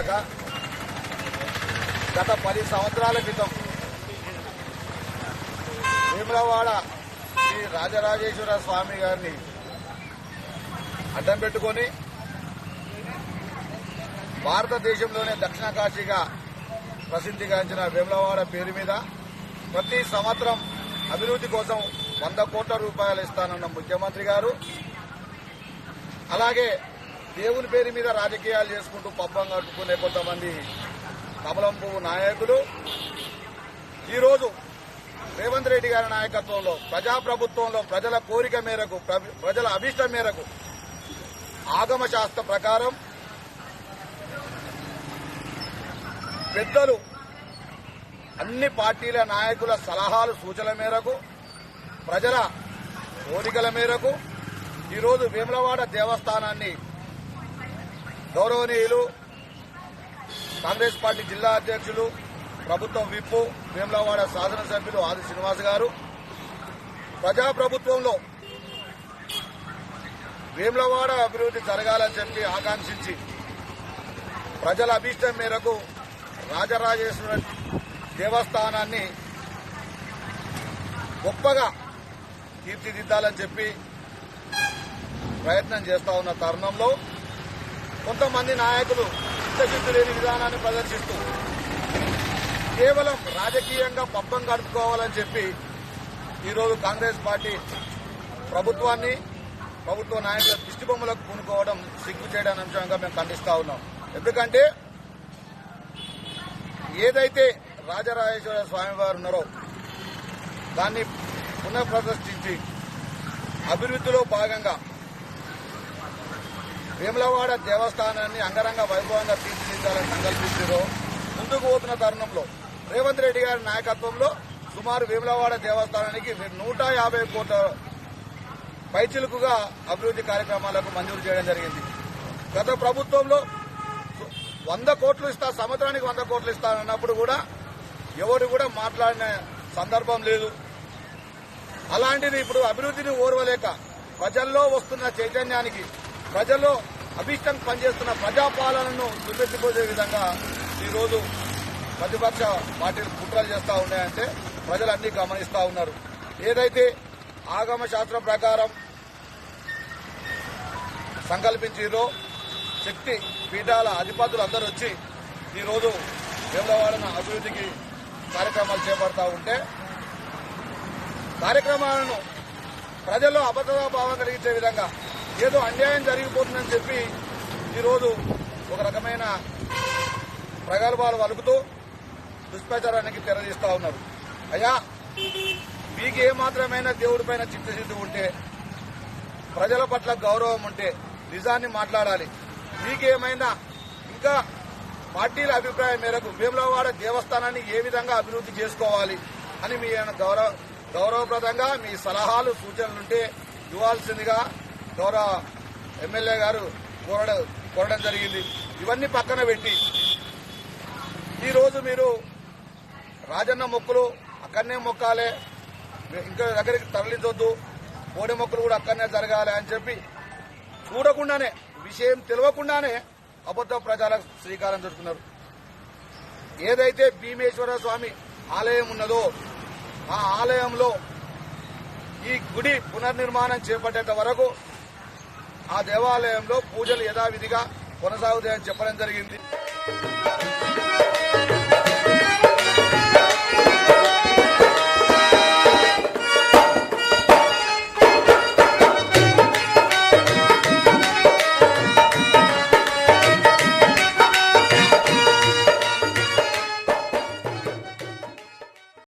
దాకా గత పది సంవత్సరాల క్రితం భీమలవాడ శ్రీ రాజరాజేశ్వర స్వామి గారిని అడ్డం పెట్టుకొని భారతదేశంలోనే దక్షిణ కాశీగా ప్రసిద్ధిగాంచిన వేములవాడ పేరు మీద ప్రతి సంవత్సరం అభివృద్ధి కోసం వంద కోట్ల రూపాయలు ఇస్తానన్న ముఖ్యమంత్రి గారు. అలాగే దేవుని పేరు మీద రాజకీయాలు చేసుకుంటూ పబ్బం కట్టుకునే కొంతమంది కమలం పువ్వు నాయకులు. ఈరోజు రేవంత్ రెడ్డి గారి నాయకత్వంలో ప్రజాప్రభుత్వంలో ప్రజల కోరిక మేరకు ప్రజల అభిష్టం మేరకు ఆగమ శాస్త్ర ప్రకారం పెద్దలు అన్ని పార్టీల నాయకుల సలహాలు సూచనల మేరకు ప్రజల కోరికల మేరకు ఈరోజు వేములవాడ దేవస్థానాన్ని గౌరవనీయులు కాంగ్రెస్ పార్టీ జిల్లా అధ్యక్షులు ప్రభుత్వం విప్పు వేములవాడ శాసనసభ్యులు ఆది శ్రీనివాస్ గారు. ప్రజాప్రభుత్వంలో వేములవాడ అభివృద్ధి జరగాలని చెప్పి ఆకాంక్షించి ప్రజల అభీష్టం మేరకు రాజరాజేశ్వర దేవస్థానాన్ని గొప్పగా తీర్చిదిద్దాలని చెప్పి ప్రయత్నం చేస్తా ఉన్న తరుణంలో కొంతమంది నాయకులు చిత్తశుద్ధి లేని విధానాన్ని ప్రదర్శిస్తూ కేవలం రాజకీయంగా పబ్బం గడుపుకోవాలని చెప్పి ఈరోజు కాంగ్రెస్ పార్టీ ప్రభుత్వాన్ని ప్రభుత్వ నాయకుల దిష్టిబొమ్మలకు పూనుకోవడం సిగ్గు చేయడం అంశంగా మేము ఖండిస్తా ఉన్నాం. ఎందుకంటే ఏదైతే రాజరాజేశ్వర స్వామి వారు ఉన్నారో దాన్ని పునఃప్రతిష్ఠించి అభివృద్ధిలో భాగంగా వేములవాడ దేవస్థానాన్ని అంగరంగ వైభవంగా తీర్చిదిద్దాలని సంకల్పించారు ముందుకు పోతున్న తరుణంలో రేవంత్ రెడ్డి గారి నాయకత్వంలో సుమారు వేములవాడ దేవస్థానానికి నూట యాభై కోట్ల పైచిలుకుగా అభివృద్ధి కార్యక్రమాలకు మంజూరు చేయడం జరిగింది. గత ప్రభుత్వంలో వంద కోట్లు ఇస్తా సంవత్సరానికి వంద కోట్లు ఇస్తానన్నప్పుడు కూడా ఎవరు కూడా మాట్లాడిన సందర్భం లేదు. అలాంటిది ఇప్పుడు అభివృద్ధిని ఓర్వలేక ప్రజల్లో వస్తున్న చైతన్యానికి ప్రజల్లో అభిష్టం పనిచేస్తున్న ప్రజాపాలనను దుర్మెత్తిపోసే విధంగా ఈరోజు ప్రతిపక్ష పార్టీలు కుట్రలు చేస్తా ఉన్నాయంటే ప్రజలు అన్ని గమనిస్తా ఉన్నారు. ఏదైతే ఆగమ శాస్త్రం ప్రకారం సంకల్పించిరో శక్తి పీఠాల అధిపతులు అందరూ వచ్చి ఈరోజు వేములవాడన అభివృద్ధికి కార్యక్రమాలు చేపడతా ఉంటే కార్యక్రమాలను ప్రజల్లో అబద్ధతా భావం కలిగించే విధంగా ఏదో అన్యాయం జరిగిపోతుందని చెప్పి ఈరోజు ఒక రకమైన ప్రగల్భాలు వలుపుతూ దుష్ప్రచారానికి తెరదీస్తా ఉన్నారు. అయ్యా మీకు ఏమాత్రమైనా దేవుడిపైన చిత్తశుద్ధి ఉంటే ప్రజల పట్ల గౌరవం ఉంటే నిజాన్ని మాట్లాడాలి. మీకేమైనా ఇంకా పార్టీల అభిప్రాయం మేరకు వేములవాడ దేవస్థానాన్ని ఏ విధంగా అభివృద్ధి చేసుకోవాలి అని మీ గౌరవ గౌరవప్రదంగా మీ సలహాలు సూచనలుంటే ఇవ్వాల్సిందిగా గౌరవ ఎమ్మెల్యే గారు కోరడం కోరడం జరిగింది. ఇవన్నీ పక్కన పెట్టి ఈరోజు మీరు రాజన్న మొక్కలు అక్కడనే మొక్కాలే. ఇంకా దగ్గరికి తరలించొద్దు. కోడి మొక్కలు కూడా అక్కడనే జరగాలి అని చెప్పి చూడకుండానే విషయం తెలియకుండానే అబద్ధ ప్రచారం శ్రీకారం చుట్టుకున్నారు ఏదైతే భీమేశ్వర స్వామి ఆలయం ఉన్నదో ఆ ఆలయంలో ఈ గుడి పునర్నిర్మాణం చేపట్టేంత వరకు ఆ దేవాలయంలో పూజలు యథావిధిగా కొనసాగుతాయని చెప్పడం జరిగింది.